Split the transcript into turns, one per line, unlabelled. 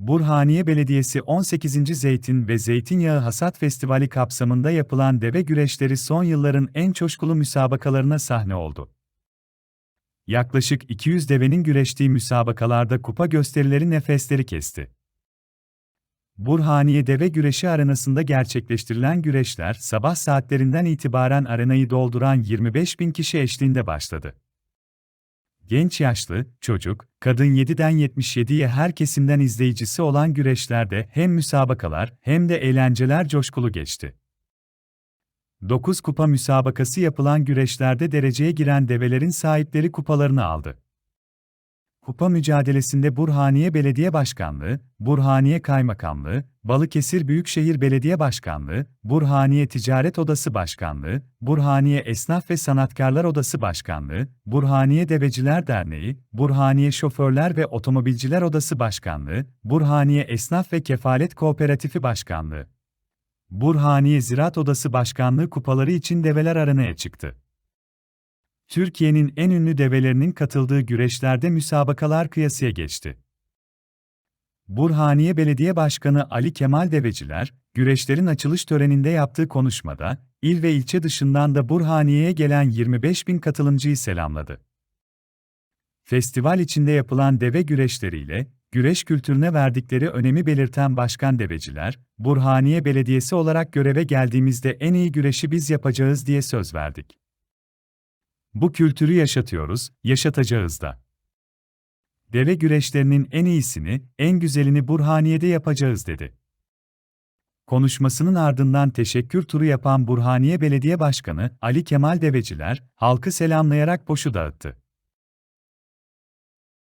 Burhaniye Belediyesi 18. Zeytin ve Zeytinyağı Hasat Festivali kapsamında yapılan deve güreşleri son yılların en coşkulu müsabakalarına sahne oldu. Yaklaşık 200 devenin güreştiği müsabakalarda kupa gösterileri nefesleri kesti. Burhaniye Deve Güreşi arenasında gerçekleştirilen güreşler sabah saatlerinden itibaren arenayı dolduran 25 bin kişi eşliğinde başladı. Genç yaşlı, çocuk, kadın 7'den 77'ye her kesimden izleyicisi olan güreşlerde hem müsabakalar hem de eğlenceler coşkulu geçti. 9 kupa müsabakası yapılan güreşlerde dereceye giren develerin sahipleri kupalarını aldı. Kupa mücadelesinde Burhaniye Belediye Başkanlığı, Burhaniye Kaymakamlığı, Balıkesir Büyükşehir Belediye Başkanlığı, Burhaniye Ticaret Odası Başkanlığı, Burhaniye Esnaf ve Sanatkarlar Odası Başkanlığı, Burhaniye Deveciler Derneği, Burhaniye Şoförler ve Otomobilciler Odası Başkanlığı, Burhaniye Esnaf ve Kefalet Kooperatifi Başkanlığı, Burhaniye Ziraat Odası Başkanlığı kupaları için develer arenaya çıktı. Türkiye'nin en ünlü develerinin katıldığı güreşlerde müsabakalar kıyasıya geçti. Burhaniye Belediye Başkanı Ali Kemal Deveciler, güreşlerin açılış töreninde yaptığı konuşmada, il ve ilçe dışından da Burhaniye'ye gelen 25 bin katılımcıyı selamladı. Festival içinde yapılan deve güreşleriyle, güreş kültürüne verdikleri önemi belirten Başkan Deveciler, Burhaniye Belediyesi olarak göreve geldiğimizde en iyi güreşi biz yapacağız diye söz verdik. Bu kültürü yaşatıyoruz, yaşatacağız da. Deve güreşlerinin en iyisini, en güzelini Burhaniye'de yapacağız dedi. Konuşmasının ardından teşekkür turu yapan Burhaniye Belediye Başkanı Ali Kemal Deveciler, halkı selamlayarak boşu dağıttı.